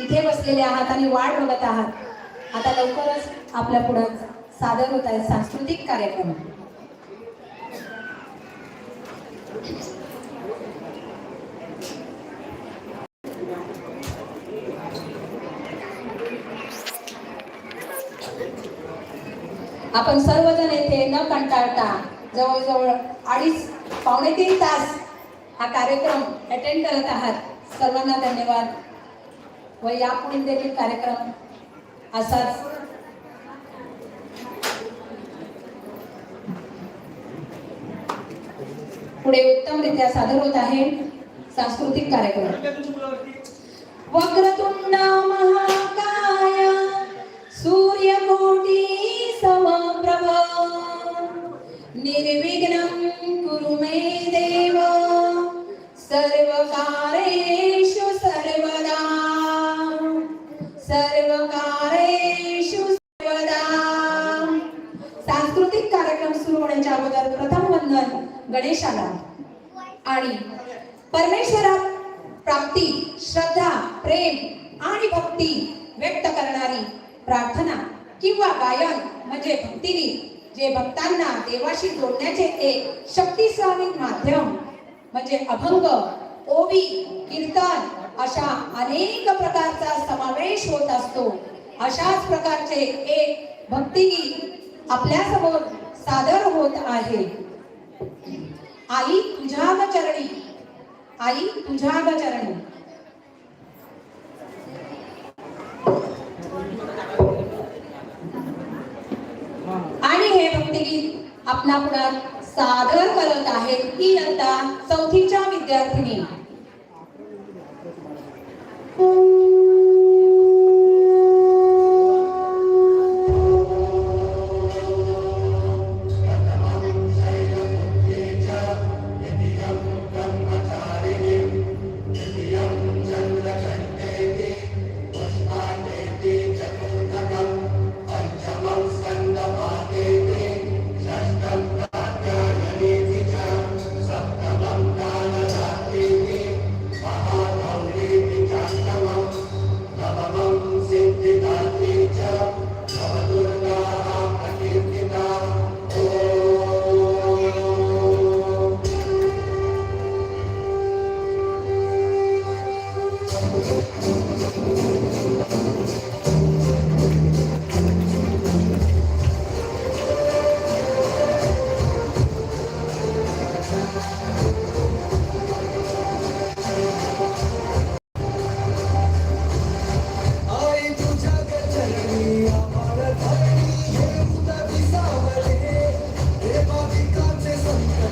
इथे बसलेले आहात आणि वाट बघत आहात. आता लवकरच आपल्या पुढं सादर होत आहे सांस्कृतिक कार्यक्रम. आपण सर्वजण येथे न कंटाळता जवळजवळ अडीच पावणे तीन तास हा कार्यक्रम अटेंड करत आहात. सर्वांना धन्यवाद. व यापुढील देखील कार्यक्रम असाच पुढे उत्तमरित्या सादर होत आहे सांस्कृतिक कार्यक्रम. वक्रतुंड महाकाय सूर्यकोटी समप्रभ. निर्विघ्नं गणेशाला. आणि परमेश्वरात प्राप्ती श्रद्धा प्रेम आणि भक्ती व्यक्त करणारी प्रार्थना किंवा गायन म्हणजे भक्तिगीत जे भक्तांना देवाशी जोडण्याचे एक शक्तिशाली माध्यम म्हणजे अभंग ओवी कीर्तन अशा अनेक प्रकारचा समावेश होत असतो. अशाच प्रकारचे एक भक्तिगीत आपल्यासमोर सादर होत आहे. आई तुझ्या ग चरणी आई तुझ्या ग चरणी आणि हे भक्तिगीत आपला पुढं सादर करत आहेत ही आता चौथीच्या विद्यार्थिनी.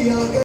alegría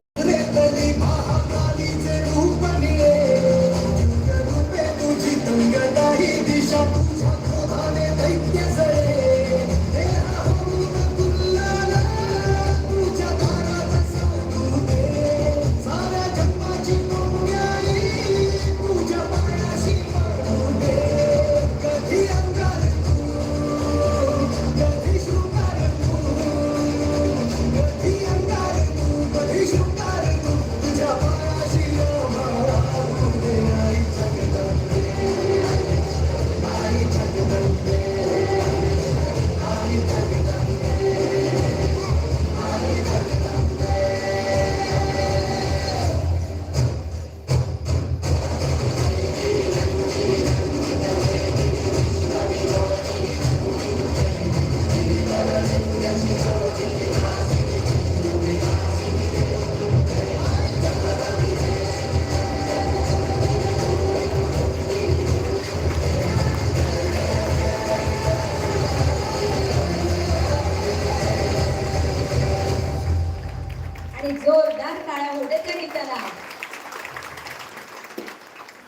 होते त्या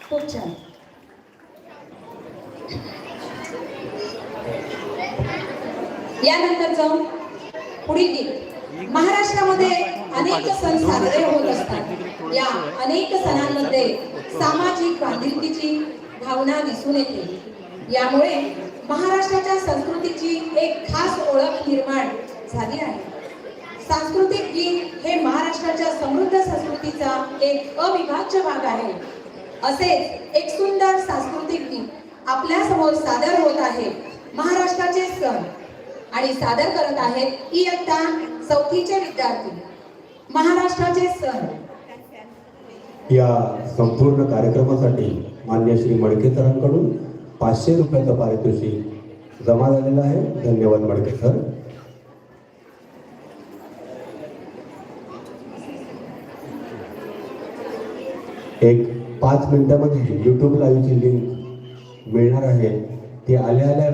खूप छान. पुढील गीत. महाराष्ट्रामध्ये अनेक सण साजरे होत असतात या अनेक सणांमध्ये सामाजिक बांधिलकीची भावना दिसून येते. यामुळे महाराष्ट्राच्या संस्कृतीची एक खास ओळख निर्माण झाली आहे. सांस्कृतिक गीत हे महाराष्ट्राच्या समृद्ध संस्कृतीचा एक अविभाज्य भाग आहे. असेच एक सुंदर सांस्कृतिक गीत आपल्यासमोर सादर होत आहे. महाराष्ट्राचे सण आणि सादर करत आहेत इयत्ता चौथीचे विद्यार्थी. महाराष्ट्राचे सण. या संपूर्ण कार्यक्रमासाठी मान्य श्री मडकेसरांकडून पाचशे रुपयाचं पारितोषिक जमा झालेलं आहे. धन्यवाद मडके सर. एक पाच मिनिटामध्ये यूट्यूब लाईव्हची लिंक मिळणार आहे. ती आल्या आल्या